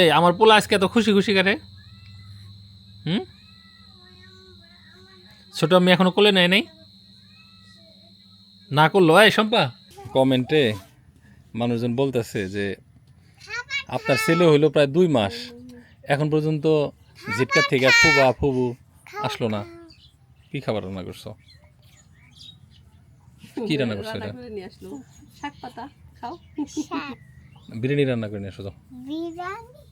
এই আমার পোলা আজকে এত খুশি খুশি কাটে হুম? ছোট আমি এখনও কোলে নেয় নাই? না করল? এই শম্পা। কমেন্টে মানুষজন বলতেছে যে আপনার ছেলে হইল প্রায় দুই মাস। এখন পর্যন্ত জিটকার থেকে ফুবা ফুবু আসলো না। কি খাবার রান্না করছ? কি রান্না করছ এটা? শাক পাতা খাও। বিরিয়ানি রান্না করে নিয়ে আসো তো বিরিয়ানি?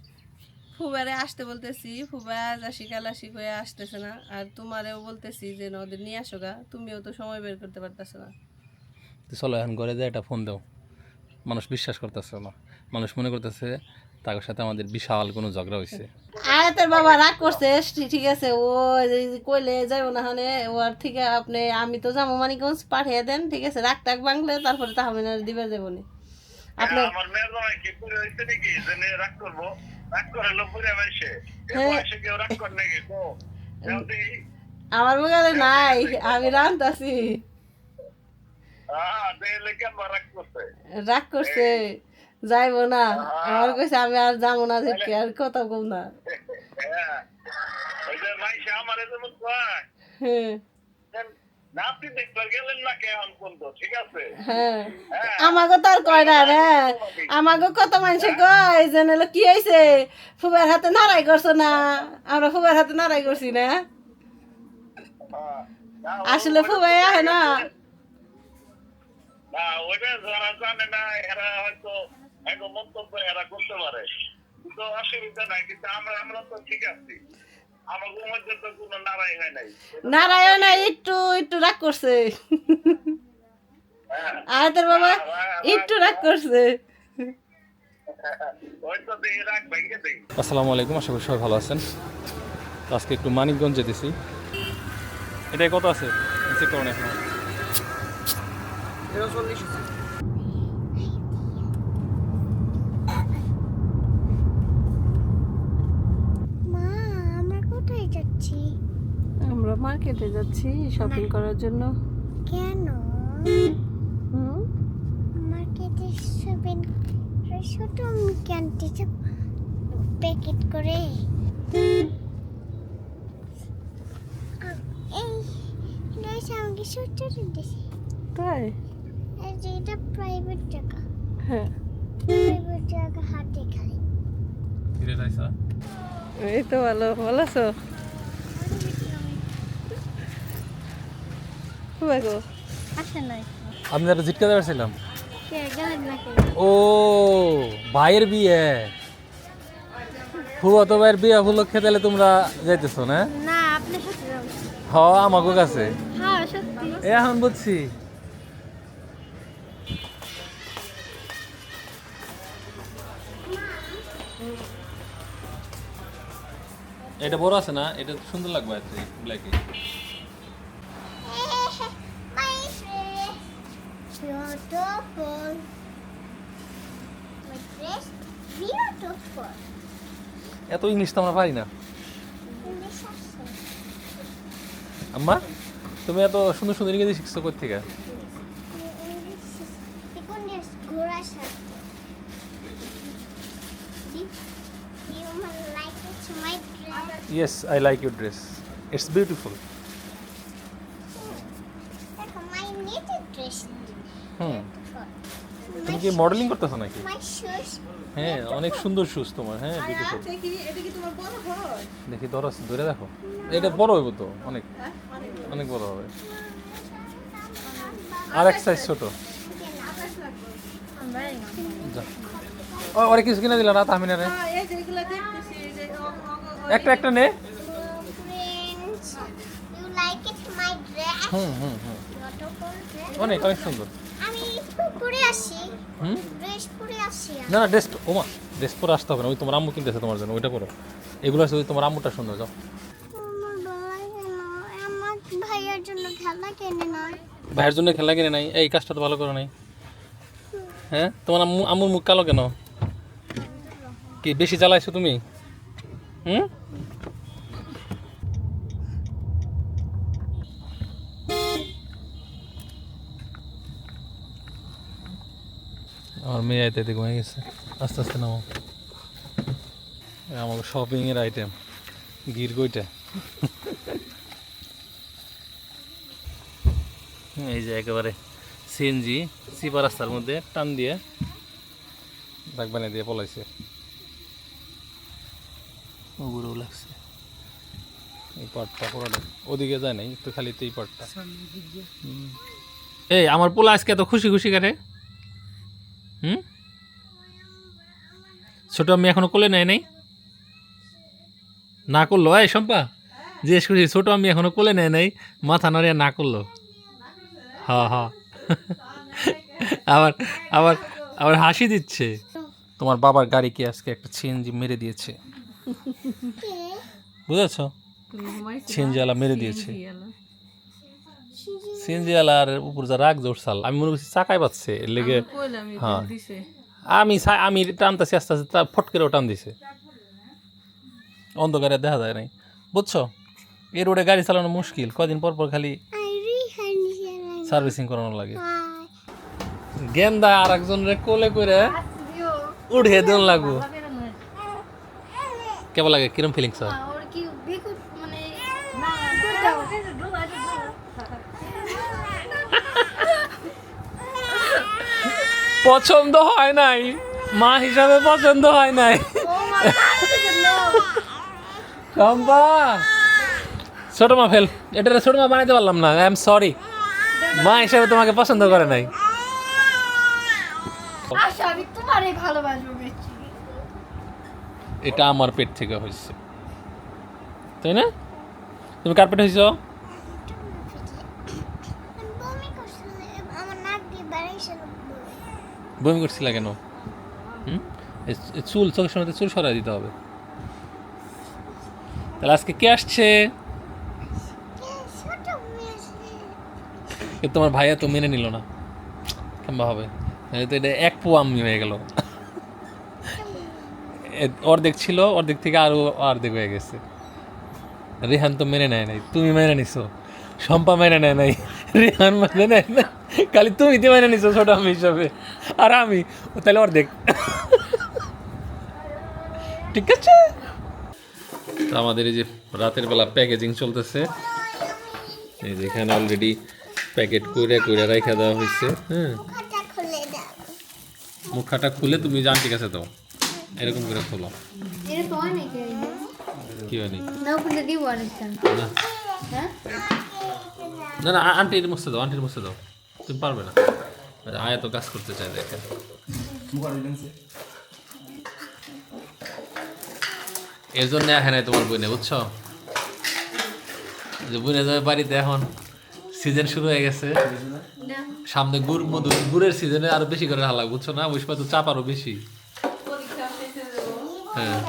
ফুবারে আসতে বলতেছি ফুবা যাসি কালাসি হয়ে আসতেছে না। আর তোমারেও বলতেছি যে না ওদের নিয়ে আসো গা। তুমিও তো সময় বের করতে পারতেছো না। তো চলো এখন ঘরে যায় একটা ফোন দাও। মানুষ বিশ্বাস করতেছে না। মানুষ মনে করতেছে তার সাথে আমাদের বিশাল কোনো ঝগড়া হয়েছে আয়াতের বাবা রাগ করছে ঠিক- আছে। ও কইলে যাইব না হলে ওর থেকে আপনি আমি তো যাব মানিকগঞ্জ পাঠিয়ে দেন ঠিক আছে? রাগ টাক বাংলে তারপরে তাহমিনার দিবে যাব নি। আপনি আমার মেয়ের জামাই কি পুরো হয়েছে নাকি? যে রাগ করব। হ্যাঁ। আমার মোবাইলে নাই আমি রান্তাছি রাগ করছে। যাইবো না। আমার কইছে আমি আর যাব না দেখতে আর কথা কম না। হ্যাঁ। আমাকে তো আর কয় না রে। আমাকে কত মানুষে কয় যে নাহলে কি হয়েছে ফুবার হাতে নাড়াই করছ না? আমরা ফুবার হাতে নাড়াই করছি না? হ্যাঁ। আসলে ফুবাই আহে না। মন্তব্য এরা করতে পারে। তো অসুবিধা নাই কিন্তু আমরা আমরা তো ঠিক আছি। আমাদের মধ্যে তো কোনো নারাই হয় নাই। নাড়াইও না একটু একটু রাগ করছে। হ্যাঁ। আর তোর বাবা একটু রাগ করছে। আসসালামু আলাইকুম আশা করি সবাই ভালো আছেন। আজকে একটু মানিকগঞ্জ যেতেছি। এটাই কত আছে চেক করুন এখন মা আমরা কোথায় যাচ্ছি আমরা মার্কেটে যাচ্ছি শপিং করার জন্য। কেন? মার্কেটে শপিং ছোট আমি কিনতে প্যাকেট করে। এই আমাকে ছোট দিয়েছে তাই? এই যে এটা প্রাইভেট জায়গা হ্যাঁ। প্রাইভেট জায়গা হাতে খাই। এই তো ভালো ভালো আছো? ফুবা গো। আসে নাই। আমি একটা জিটকা যাচ্ছিলাম ও ভাইয়ের বিয়ে। ফুয়া তো ভাইয়ের বিয়ে উপলক্ষে তাহলে তোমরা যাইতেছো না? না আপনি সাথে যাবেন। হ আমাকে কাছে। হ্যাঁ এখন বুঝছি। এটা বড় আছে না? এটা সুন্দর লাগবে ব্ল্যাকে My dress. Beautiful. My dress. Beautiful. এত ইংলিশ তো আমরা পারি না। আম্মা তুমি এত সুন্দর সুন্দর ইংরেজি শিখছো কোথা থেকে? You might like my dress. Yes I like your dress it's beautiful দেখো, my knitted dress. হুম। তুমি কি মডেলিং করতেছো নাকি? হ্যাঁ অনেক সুন্দর শুজ তোমার হ্যাঁ বিউটিফুল দেখি এটা কি তোমার বড় হয় দেখি ধরো ধরে দেখো। এটা বড় হইব তো অনেক। অনেক বড়। হবে। আর এক সাইজ ছোট। ওরে কিছু কিনে দিল না তাহমিনারে হ্যাঁ, একটা একটা নে? হুম হুম হুম। অনেক অনেক সুন্দর। আমি পরে আসি। হুম? ড্রেস পরে আসি না না ড্রেস ওমা ড্রেস পরে আসতে হবে না ওই তোমার আম্মু কিনতেছে তোমার জন্য ওইটা পরো। এগুলো আছে ওই তোমার আম্মুটা সুন্দর যাও। ভাইয়ের জন্য খেলা কেনে না ভাইয়ের জন্য খেলা কিনে নাই? এই কাজটা তো ভালো করে নাই। হ্যাঁ? তোমার আম্মু আম্মুর মুখ কালো কেন? কি বেশি জ্বালাইছো তুমি? হুম? আমার মেয়ে আইতে ঘুমিয়ে গেছে। আস্তে আস্তে নামো। আমাকে শপিং এর আইটেম গির কইটা। এই যে একেবারে সিএনজি সিপা রাস্তার মধ্যে টান দিয়ে দাগ বানিয়ে দিয়ে পলাইছে। ওগুলো লাগছে। এই পাটটা পুরোটা। ওদিকে যায় নাই একটু খালি তো এই পাটটা। এই আমার পোলা আজকে এত খুশি খুশি কাটে হুম? ছোট আমি এখনও কোলে নেয় নাই? না করল? এই শম্পা জিজ্ঞেস করছি ছোট আমি এখনও কোলে নেয় নাই? মাথা নাড়িয়ে না করল? হ্যাঁ হ্যাঁ আবার আবার আবার হাসি দিচ্ছে। তোমার বাবার গাড়িকে আজকে একটা সিএনজি মেরে দিয়েছে? বুঝেছ? সিএনজি মেরে দিয়েছে। সিএনজি আলার উপর যা রাগ জোরসাল আমি মনে করছি চাকায় পাচ্ছে এর লেগে হ্যাঁ। আমি আমি টানতেছি আস্তে আস্তে ফট করে টান দিছে। অন্ধকারে দেখা যায় নাই। বুঝছ? এই রোডে গাড়ি চালানো মুশকিল কদিন পর পর খালি সার্ভিসিং করানো লাগে। গেন্দা আর একজনের কোলে করে উঠে দেন লাগবো। কেমন লাগে? কিরম ফিলিংস হয় ওর কি বিকুট মানে পছন্দ হয় নাই। মা হিসাবে পছন্দ হয় নাই। চম্পা ছোট মা ফেল। এটা ছোট মা বানাইতে পারলাম না আই এম সরি। মা হিসাবে তোমাকে পছন্দ করে নাই। বেশি। এটা আমার পেট থেকে হয়েছে। তাই না? তুমি কার পেট হয়েছো? বমি করছিলা কেন? চুল চোখের সময় চুল সরাই দিতে হবে। তাহলে আজকে কে আসছে? তোমার ভাইয়া তো মেনে নিল না। কেমন হবে? তো এটা এক পো আমি হয়ে গেল। অর্ধেক ছিল, অর্ধেক থেকে আরও অর্ধেক হয়ে গেছে। রেহান তো মেনে নেয় নাই। তুমি মেনে নিছো। শম্পা মেনে নেয় নাই। রেহান মেনে নেয় না। খালি তুমি তো মেনে নিছো ছোট আমি হিসাবে। আর আমি ও তাহলে অর্ধেক ঠিক আছে? তো আমাদের এই যে রাতের বেলা প্যাকেজিং চলতেছে। এই যে এখানে অলরেডি প্যাকেট করে করে রেখে দেওয়া হয়েছে হ্যাঁ। মুখাটা খুলে তুমি জান ঠিক আছে তো এরকম করে খোলো। অনেক কি হয়নি না। হ্যাঁ? না না, আ- আন্টির মুছতে দাও, আন্টির মুছতে দাও। তুমি পারবে না। আয়া তো কাজ করতে চাই দেখেন। এর জন্য আসে নাই তোমার বইনে বুঝছ? যে বইনে যাবে বাড়িতে এখন। সিজন শুরু হয়ে গেছে। সামনে গুড় মধু, গুড়ের সিজনে আরও বেশি করে হালা বুঝছ না? ওই তো চাপ আরও বেশি। হ্যাঁ।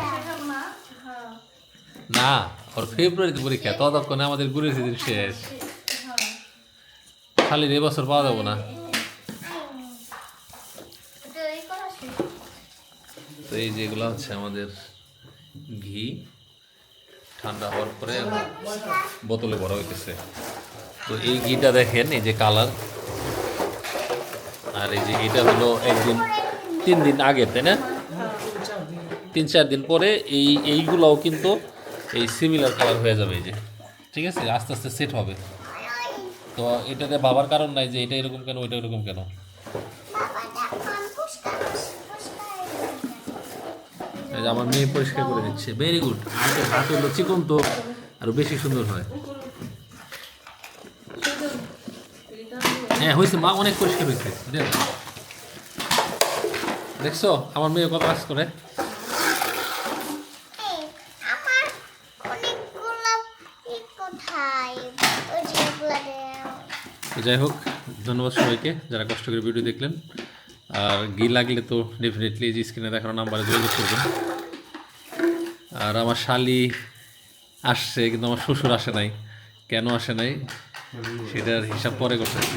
না, ওর ফেব্রুয়ারিতে পরীক্ষা, ততক্ষণে আমাদের গুড়ের সিজন শেষ। খালি এবছর পাওয়া যাব না। তো এই যেগুলো হচ্ছে আমাদের ঘি। ঠান্ডা হওয়ার পরে বোতলে ভরা হইতেছে। তো এই ঘিটা দেখেন, এই যে কালার। আর এই যে এটা হলো একদিন, তিন দিন আগে, তাই না? তিন চার দিন পরে এই, এইগুলোও কিন্তু এই সিমিলার কালার হয়ে যাবে এই যে। ঠিক আছে? আস্তে আস্তে সেট হবে। তো এটাতে ভাবার কারণ নাই যে এটা এরকম কেন, ওইটা এরকম কেন? আমার মেয়ে পরিষ্কার করে দিচ্ছে। ভেরি গুড হাতে হাত হলো চিকন তো আরও বেশি সুন্দর হয়। হ্যাঁ হয়েছে মা, অনেক পরিষ্কার হয়েছে। দেখ। দেখছ? আমার মেয়ে কত কাজ করে আমার অনেকগুলো ই কোথায় ওই যেগুলো দেও তো যাই হোক, ধন্যবাদ সবাইকে যারা কষ্ট করে ভিডিও দেখলেন। আর গি লাগলে তো ডেফিনেটলি যে স্ক্রিনে দেখানো নাম্বারে যোগাযোগ করবেন। আর আমার শালি আসছে, কিন্তু আমার শ্বশুর আসে নাই। কেন আসে নাই? সেটার হিসাব পরে করতেছি